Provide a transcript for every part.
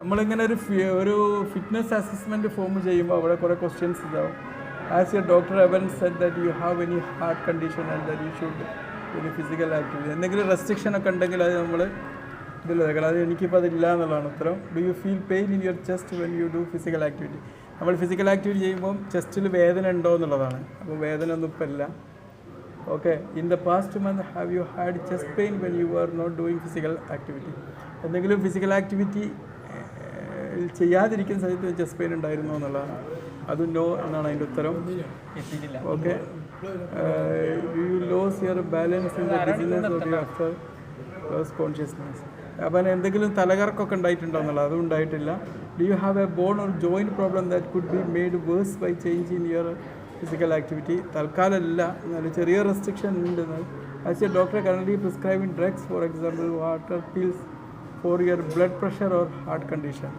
നമ്മളിങ്ങനെ ഒരു ഒരു ഫിറ്റ്നസ് അസസ്മെന്റ് ഫോം ചെയ്യുമ്പോൾ അവിടെ കുറേ ക്വസ്റ്റ്യൻസ് ഇതാവും. As a doctor ever said that you have any heart condition and that you should ഒരു ഫിസിക്കൽ ആക്ടിവിറ്റി എന്തെങ്കിലും റെസ്ട്രിക്ഷൻ ഒക്കെ ഉണ്ടെങ്കിൽ അത് നമ്മൾ ഇതിലെടുക്കണം അത് എനിക്കിപ്പോൾ അതില്ല എന്നുള്ളതാണ് ഉത്തരം. Do you feel pain in your chest when you do physical activity നമ്മൾ ഫിസിക്കൽ ആക്ടിവിറ്റി ചെയ്യുമ്പോൾ ചെസ്റ്റിൽ വേദന ഉണ്ടോ എന്നുള്ളതാണ്. അപ്പോൾ വേദന ഒന്നും ഇപ്പം ഇല്ല. Okay in the past month have you had chest pain when you are not doing physical activity എന്തെങ്കിലും ഫിസിക്കൽ ആക്ടിവിറ്റി ചെയ്യാതിരിക്കുന്ന സമയത്ത് ചെസ്റ്റ് പെയിൻ ഉണ്ടായിരുന്നു എന്നുള്ളതാണ്. അത് നോ എന്നാണ് അതിന്റെ ഉത്തരം. Okay you lose your balance in the business of lose consciousness അപ്പം എന്തെങ്കിലും തലകറക്കൊക്കെ ഉണ്ടായിട്ടുണ്ടോ എന്നുള്ളത്? അതും ഉണ്ടായിട്ടില്ല. Do you have a bone or joint problem that could be made worse by change in your physical activity തൽക്കാലമല്ല. എന്നാലും ചെറിയ റെസ്ട്രിക്ഷൻ ഉണ്ട്. As a doctor currently prescribing drugs for example water pills for your blood pressure or heart condition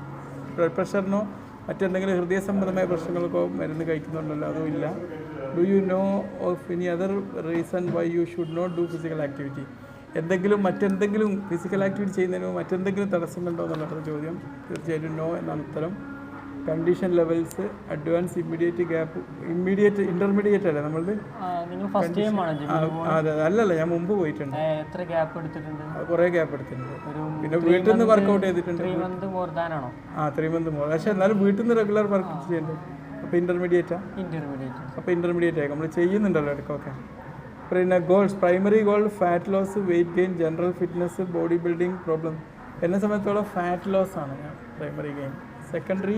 blood പ്രഷറിനോ മറ്റെന്തെങ്കിലും ഹൃദയ സംബന്ധമായ പ്രശ്നങ്ങൾക്കോ മരുന്ന് കഴിക്കുന്നുണ്ടല്ലോ അതും ഇല്ല? Do you know of any other reason why you should not do physical activity എന്തെങ്കിലും മറ്റെന്തെങ്കിലും physical activity ചെയ്യുന്നതിനോ മറ്റെന്തെങ്കിലും തടസ്സമുണ്ടോ എന്നുള്ളതാണ് ചോദ്യം. തീർച്ചയായിട്ടും നോ എന്നാണ് ഉത്തരം. Condition levels advance immediate gap immediate intermediate അല്ലേ നമ്മളത് അതെ അല്ലല്ല ഞാൻ മുമ്പ് പോയിട്ടുണ്ട്. എത്ര ഗ്യാപ്പ് എടുത്തിട്ടുണ്ട്? കുറേ ഗ്യാപ്പ് എടുത്തിട്ടുണ്ട്. പിന്നെ വീട്ടിൽ നിന്ന് വർക്കൗട്ട് ചെയ്തിട്ടുണ്ട്. ആ ത്രീ മന്ത് മോർ പക്ഷെ എന്നാലും വീട്ടിൽ നിന്ന് റെഗുലർ വർക്ക് ചെയ്യുന്നുണ്ട് അപ്പോൾ ഇന്റർമീഡിയറ്റാ ഇന്റർമീഡിയറ്റ് അപ്പോൾ ഇന്റർമീഡിയറ്റ് ആയി. നമ്മൾ ചെയ്യുന്നുണ്ടല്ലോ ഇടയ്ക്കൊക്കെ പിന്നെ goals primary goal fat loss weight gain general fitness body building problem എന്നെ സംബന്ധിച്ചോളം ഫാറ്റ് ലോസ് ആണ് ഞാൻ primary gain secondary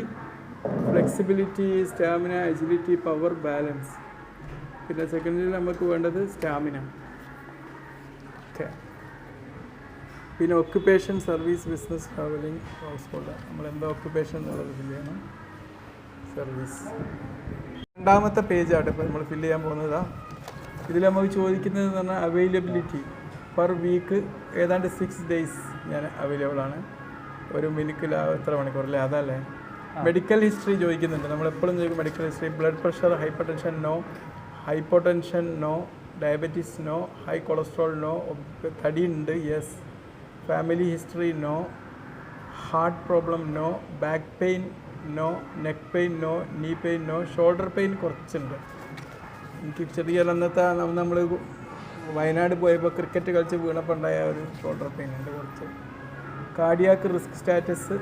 flexibility stamina agility power balance. പിന്നെ സെക്കൻഡിൽ നമുക്ക് വേണ്ടത് സ്റ്റാമിന. ഓക്കെ. പിന്നെ occupation service business travelling householder നമ്മൾ എന്താ ഒക്യുപ്പേഷൻ എന്നുള്ളത് ഫില്ല് ചെയ്യണം. സർവീസ് രണ്ടാമത്തെ പേജാണ് ഇപ്പോൾ നമ്മൾ ഫില്ല് ചെയ്യാൻ പോകുന്നതാ. ഇതിൽ നമുക്ക് ചോദിക്കുന്നത് എന്ന് പറഞ്ഞാൽ അവൈലബിലിറ്റി പെർ വീക്ക് ഏതാണ്ട് സിക്സ് ഡേയ്സ് ഞാൻ അവൈലബിൾ ആണ്. ഒരു മിനിക്കിൽ എത്ര മണിക്കൂർ അല്ലേ? അതല്ലേ? മെഡിക്കൽ ഹിസ്റ്ററി ചോദിക്കുന്നുണ്ട്. നമ്മൾ എപ്പോഴും ചോദിക്കും medical history blood pressure hypertension no hypotension no diabetes no high cholesterol no തടി ഉണ്ട് yes family history no heart problem no back pain no neck pain no knee pain no shoulder pain കുറച്ചുണ്ട്. എനിക്ക് ചെറിയ അന്നത്തെ നമ്മൾ വയനാട് പോയപ്പോൾ cricket കളിച്ച് വീണപ്പോൾ ഉണ്ടായ ഒരു ഷോൾഡർ പെയിൻ ഉണ്ട് കുറച്ച്. Cardiac risk status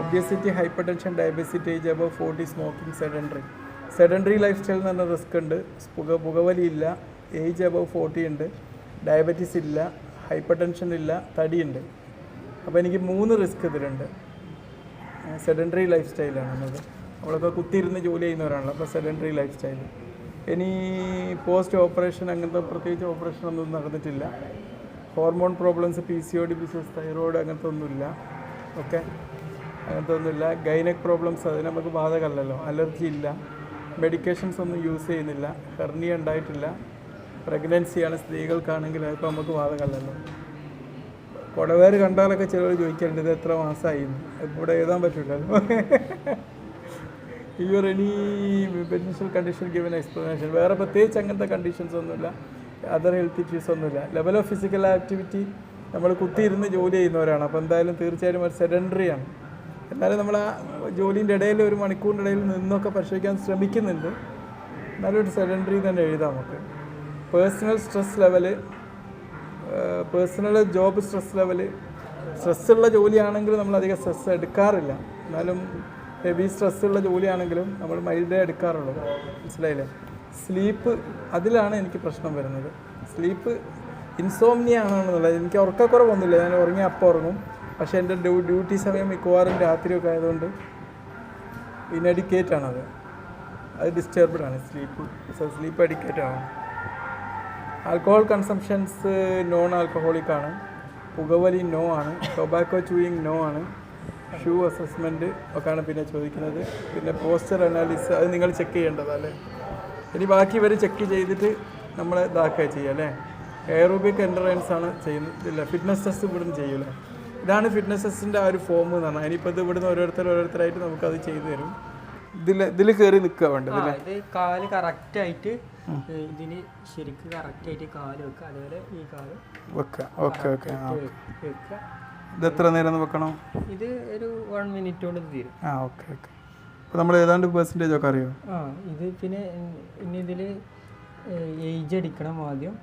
obesity hypertension ഡയബറ്റിസിറ്റി age above forty smoking sedentary sedentary lifestyle എന്ന് റിസ്ക് ഉണ്ട്. പുക പുകവലി ഇല്ല. ഏജ് അബവ് ഫോർട്ടി ഉണ്ട്. ഡയബറ്റീസ് ഇല്ല. ഹൈപ്പർ ടെൻഷൻ ഇല്ല തടിയുണ്ട് അപ്പോൾ എനിക്ക് മൂന്ന് റിസ്ക് ഇതിലുണ്ട്. സെഡൻഡറി ലൈഫ് സ്റ്റൈലാണ് എന്നത്. നമ്മളൊക്കെ കുത്തിയിരുന്ന് ജോലി ചെയ്യുന്നവരാണല്ലോ. അപ്പോൾ സെഡൻഡറി ലൈഫ് സ്റ്റൈൽ ഇനി പോസ്റ്റ് ഓപ്പറേഷൻ അങ്ങനത്തെ പ്രത്യേകിച്ച് ഓപ്പറേഷൻ ഒന്നും നടന്നിട്ടില്ല. Hormone problems P C O D business thyroid അങ്ങനത്തെ ഒന്നുമില്ല. ഓക്കെ. അങ്ങനത്തെ ഒന്നുമില്ല ഗൈനക് പ്രോബ്ലംസ് അത് നമുക്ക് ബാധകമല്ലല്ലോ. അലർജി ഇല്ല. മെഡിക്കേഷൻസ് ഒന്നും യൂസ് ചെയ്യുന്നില്ല. ഹെർണിയ ഉണ്ടായിട്ടില്ല. പ്രഗ്നൻസിയാണ് സ്ത്രീകൾക്കാണെങ്കിൽ അതിപ്പോൾ നമുക്ക് ബാധകമല്ലല്ലോ. കുടവേര് കണ്ടാലൊക്കെ ചിലർ ചോദിക്കാറുണ്ട് ഇത് എത്ര മാസമായി? ഇവിടെ എഴുതാൻ പറ്റില്ലല്ലോ your any beneficial condition given explanation വേറെ പ്രത്യേകിച്ച് അങ്ങനത്തെ കണ്ടീഷൻസ് ഒന്നുമില്ല. അതർ ഹെൽത്ത് ഇഷ്യൂസ് ഒന്നുമില്ല. ലെവൽ ഓഫ് ഫിസിക്കൽ ആക്ടിവിറ്റി നമ്മൾ കുത്തിയിരുന്ന് ജോലി ചെയ്യുന്നവരാണ്. അപ്പോൾ എന്തായാലും തീർച്ചയായും ഒരു ആണ്. എന്നാലും നമ്മൾ ആ ജോലിന്റെ ഇടയിൽ ഒരു മണിക്കൂറിന്റെ ഇടയിൽ നിന്നൊക്കെ പരിശോധിക്കാൻ ശ്രമിക്കുന്നുണ്ട്. എന്നാലും ഒരു തന്നെ എഴുതാം നമുക്ക്. Personal stress level personal job stress level സ്ട്രെസ്സുള്ള ജോലിയാണെങ്കിലും നമ്മൾ അധികം സ്ട്രെസ് എടുക്കാറില്ല. എന്നാലും ഹെവി സ്ട്രെസ്സുള്ള ജോലിയാണെങ്കിലും നമ്മൾ മൈൽഡേ എടുക്കാറുള്ളൂ. മനസ്സിലായില്ലേ? സ്ലീപ്പ് അതിലാണ് എനിക്ക് പ്രശ്നം വരുന്നത്. സ്ലീപ്പ് ഇൻസോംനിയ ആണെന്നുള്ളത് എനിക്ക് ഉറക്കക്കുറവൊന്നുമില്ല. ഞാൻ ഉറങ്ങി അപ്പം ഉറങ്ങും. പക്ഷേ എന്റെ ഡ്യൂട്ടി സമയം മിക്കവാറും രാത്രിയൊക്കെ ആയതുകൊണ്ട് ഇനഡിക്കേറ്റ് ആണത് അത് ഡിസ്റ്റർബ്ഡ് ആണ് സ്ലീപ്പ് സ്ലീപ്പ് അഡിക്കേറ്റ് ആണ് ആൽക്കഹോൾ കൺസംഷൻസ് നോൺ ആൽക്കഹോളിക് ആണ്. പുകവലി നോ ആണ്. ടൊബാക്കോ ചൂയിങ് നോ ആണ്. ഷൂ അസസ്മെന്റ് ഒക്കെയാണ് പിന്നെ ചോദിക്കുന്നത്. പിന്നെ പോസ്റ്റർ അനാലിസിസ് അത് നിങ്ങൾ ചെക്ക് ചെയ്യേണ്ടതല്ലേ ഇനി ബാക്കി ഇവർ ചെക്ക് ചെയ്തിട്ട് നമ്മൾ ഇതാക്കുക ചെയ്യുക അല്ലേ? എയറോബിക് എൻട്രൻസ് ആണ് ഇല്ല ഫിറ്റ്നസ് ടെസ്റ്റ് ഇവിടുന്ന് ചെയ്യൂലേ. ഇതാണ് ഫിറ്റ്നസ് ടെസ്റ്റിന്റെ ആ ഒരു ഫോം എന്ന് പറഞ്ഞാൽ ഇനിയിപ്പോൾ ഇത് ഇവിടുന്ന് ഓരോരുത്തർ ഓരോരുത്തരായിട്ട് നമുക്കത് ചെയ്തു തരും. ഇതിൽ ഇതിൽ കയറി നിൽക്കുക വേണ്ടത് ഇത് കാൽ കറക്റ്റ് ആയിട്ട് ഇതിന് ശരിക്ക് കറക്റ്റ് ആയിട്ട് കാൽ വെക്കുക അതുപോലെ ഈ കാൽ വെക്കുക ഓക്കെ ഓക്കെ. വെക്കുക ഇത് എത്ര നേരം വെക്കണം? ഇത് ഒരു വൺ മിനിറ്റ് കൊണ്ട് തീരും. ആ ഓക്കെ ഓക്കെ. അപ്പോൾ നമ്മൾ ഏതാണ്ട് പെർസെന്റേജ് ഒക്കെ അറിയോ? ആ ഇത് പിന്നെ ഇനി ഇതിൽ ഏജ് അടിക്കണം ആദ്യം.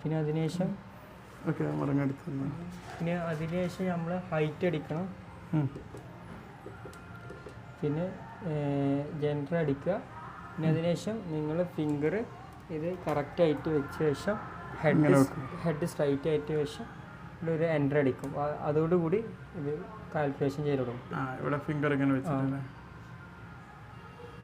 പിന്നെ അതിനുശേഷം ഓക്കെ മടങ്ങടുത്ത് പിന്നെ അതിനുശേഷം നമ്മൾ ഹൈറ്റ് അടിക്കണം പിന്നെ ജെൻഡർ അടിക്കുക. പിന്നെ അതിനുശേഷം നിങ്ങൾ ഫിംഗർ ഇത് കറക്റ്റായിട്ട് വെച്ച ശേഷം ഹെഡ് ഹെഡ് സ്ട്രൈറ്റ് ആയിട്ട് ശേഷം ഇവിടെ ഒരു എന്റർ അടിക്കും. അതോടുകൂടി ഇത് കാൽക്കുലേഷൻ ചെയ്ത് ആ ഇവിടെ ഫിംഗർ ഇങ്ങനെ വെച്ചിട്ടല്ലേ